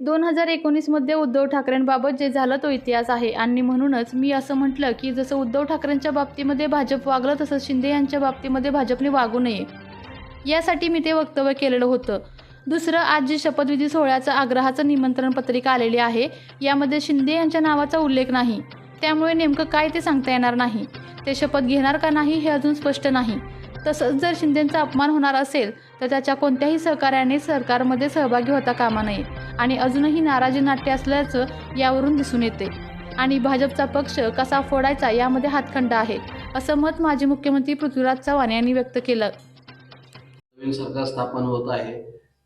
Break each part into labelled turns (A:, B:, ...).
A: दोन हजार एकोणीसमध्ये उद्धव ठाकरेंबाबत जे झालं तो इतिहास आहे. आणि म्हणूनच मी असं म्हटलं की जसं उद्धव ठाकरेंच्या बाबतीमध्ये भाजप वागलं तसं शिंदे यांच्या बाबतीमध्ये भाजपने वागू नये. यासाठी मी ते वक्तव्य केलेलं होतं. दुसरं आज जी शपथविधी सोहळ्याचं आग्रहाचं निमंत्रण पत्रिका आलेली आहे यामध्ये शिंदे यांच्या नावाचा उल्लेख नाही. त्यामुळे नेमकं काय ते सांगता येणार नाही. ते शपथ घेणार का नाही हे अजून स्पष्ट नाही. तसंच जर शिंदेंचा अपमान होणार असेल तर त्याच्या कोणत्याही सहकार्याने सरकारमध्ये सहभागी होता कामा नये. आणि अजूनही नाराजी नाट्य असल्याचं यावरून दिसून येते. आणि भाजपचा पक्ष कसा फोडायचा यामध्ये हातखंड आहे असं मत माजी मुख्यमंत्री पृथ्वीराज चव्हाण यांनी व्यक्त केलं.
B: नवीन सरकार स्थापन होत आहे.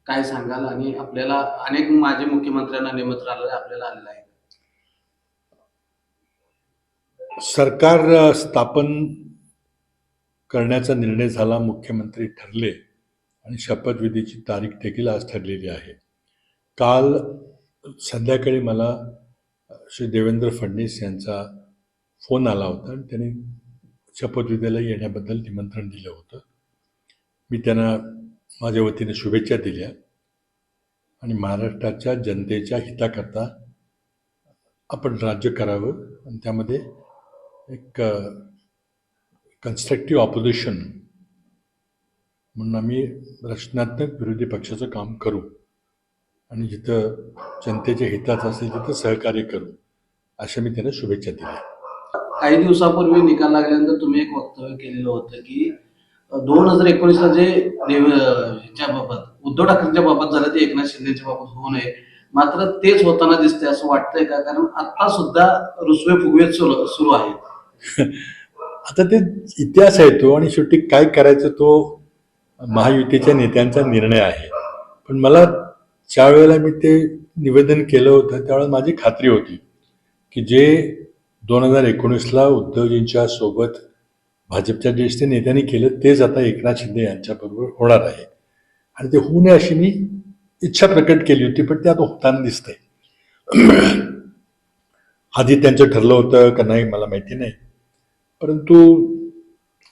B: काय सांगाल? आणि आपल्याला अनेक माजी मुख्यमंत्र्यांना निमंत्रण आपल्याला आलेलं आहे.
C: सरकार स्थापन करण्याचा निर्णय झाला मुख्यमंत्री ठरले. आणि शपथविधीची तारीख देखील आज ठरलेली आहे. काल संध्याकाळी मला श्री देवेंद्र फडणवीस यांचा फोन आला होता आणि त्यांनी शपथविधीला येण्याबद्दल निमंत्रण दिलं होतं. मी त्यांना माझ्या वतीने शुभेच्छा दिल्या आणि महाराष्ट्राच्या जनतेच्या हिताकरता आपण राज्य करावं आणि त्यामध्ये एक कन्स्ट्रक्टिव्ह ऑपोजिशन म्हणून आम्ही रचनात्मक विरोधी पक्षाचं काम करू. आणि जिथं जनतेच्या हिताचं असेल तिथं सहकार्य करू अशा मी त्यांना शुभेच्छा दिल्या.
B: काही दिवसापूर्वी निकाल लागल्यानंतर तुम्ही एक वक्तव्य केलेलं होतं की दोन हजार एकोणीसला जे ह्याच्या बाबत उद्धव ठाकरेंच्या बाबत झालं ते एकनाथ शिंदेच्या बाबत होऊ नये. मात्र तेच होताना दिसते असं वाटतंय का? कारण आता सुद्धा रुसवे फुगवे सुरू सुरू आहेत.
C: आता ते इतिहास आहे तो आणि शेवटी काय करायचं तो महायुतीच्या नेत्यांचा निर्णय आहे. पण मला ज्या वेळेला मी ते निवेदन केलं होतं त्यावेळेला माझी खात्री होती की जे दोन हजार एकोणीसला उद्धवजींच्या सोबत भाजपच्या ज्येष्ठ नेत्यांनी केलं तेच आता एकनाथ शिंदे यांच्याबरोबर होणार आहे. आणि ते होऊ नये अशी मी इच्छा प्रकट केली होती पण ते आता होताना दिसतंय. आधी त्यांचं ठरलं होतं का नाही मला माहिती नाही. परंतु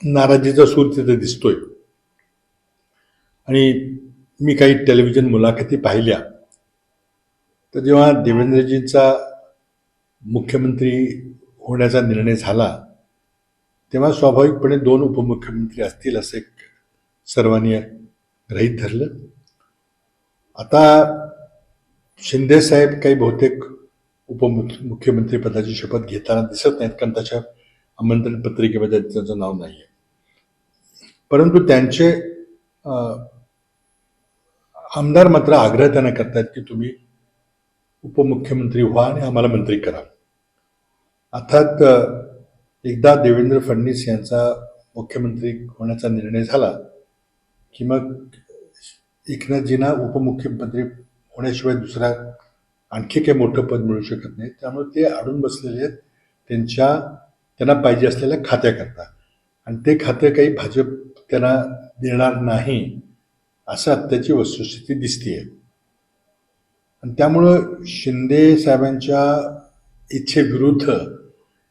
C: नाराजीचा सूर तिथे दिसतोय. आणि मी काही टेलिव्हिजन मुलाखती पाहिल्या. तर जेव्हा देवेंद्रजींचा मुख्यमंत्री होण्याचा निर्णय झाला तेव्हा स्वाभाविकपणे दोन उपमुख्यमंत्री असतील असं एक सर्वांनी गृहीत धरलं. आता शिंदे साहेब काही बहुतेक उपमुख्यमंत्री पदाची शपथ घेताना दिसत नाहीत कारण त्याच्या आमंत्रण पत्रिकेमध्ये त्यांचं नाव नाही आहे परंतु त्यांचे आमदार मात्र आग्रह त्यांना करतात की तुम्ही उपमुख्यमंत्री व्हा आणि आम्हाला मंत्री करा. अर्थात एकदा देवेंद्र फडणवीस यांचा मुख्यमंत्री होण्याचा निर्णय झाला की मग एकनाथजींना उपमुख्यमंत्री होण्याशिवाय दुसरा आणखी काही मोठं पद मिळू शकत नाही. त्यामुळे ते अडून बसलेले आहेत. त्यांच्या त्यांना पाहिजे असलेल्या खात्याकरता. आणि ते खातं काही भाजप त्यांना देणार नाही. असं आत्ताची वस्तुस्थिती दिसते आणि त्यामुळं शिंदे साहेबांच्या इच्छेविरुद्ध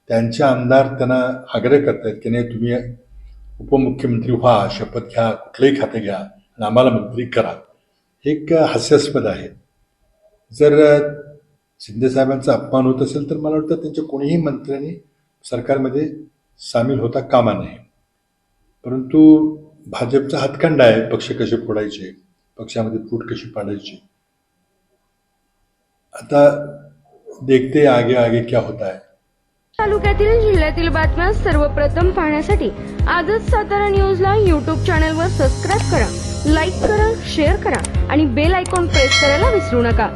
C: त्यांचे आमदार त्यांना आग्रह करतात की नाही तुम्ही उपमुख्यमंत्री व्हा शपथ घ्या कुठलंही खातं घ्या आणि आम्हाला मंत्री करा. हे एक हास्यास्पद आहे. जर शिंदे साहेबांचा अपमान होत असेल तर मला वाटतं त्यांच्या कोणीही मंत्र्यांनी सरकारमध्ये सामील होता कामा नये. परंतु भाजपचा हातखंडा आहे पक्ष कसे फोडायचे पक्षामध्ये फूट कशी पाडायची. आता देखते आगे आगे क्या होता है.
D: तालुक्यातील जिल्ह्यातील बातम्या सर्वप्रथम पाहण्यासाठी आजच सातारा न्यूजला यूट्यूब चॅनलवर सबस्क्राईब करा लाईक करा शेअर करा आणि बेल आयकॉन प्रेस करायला विसरू नका.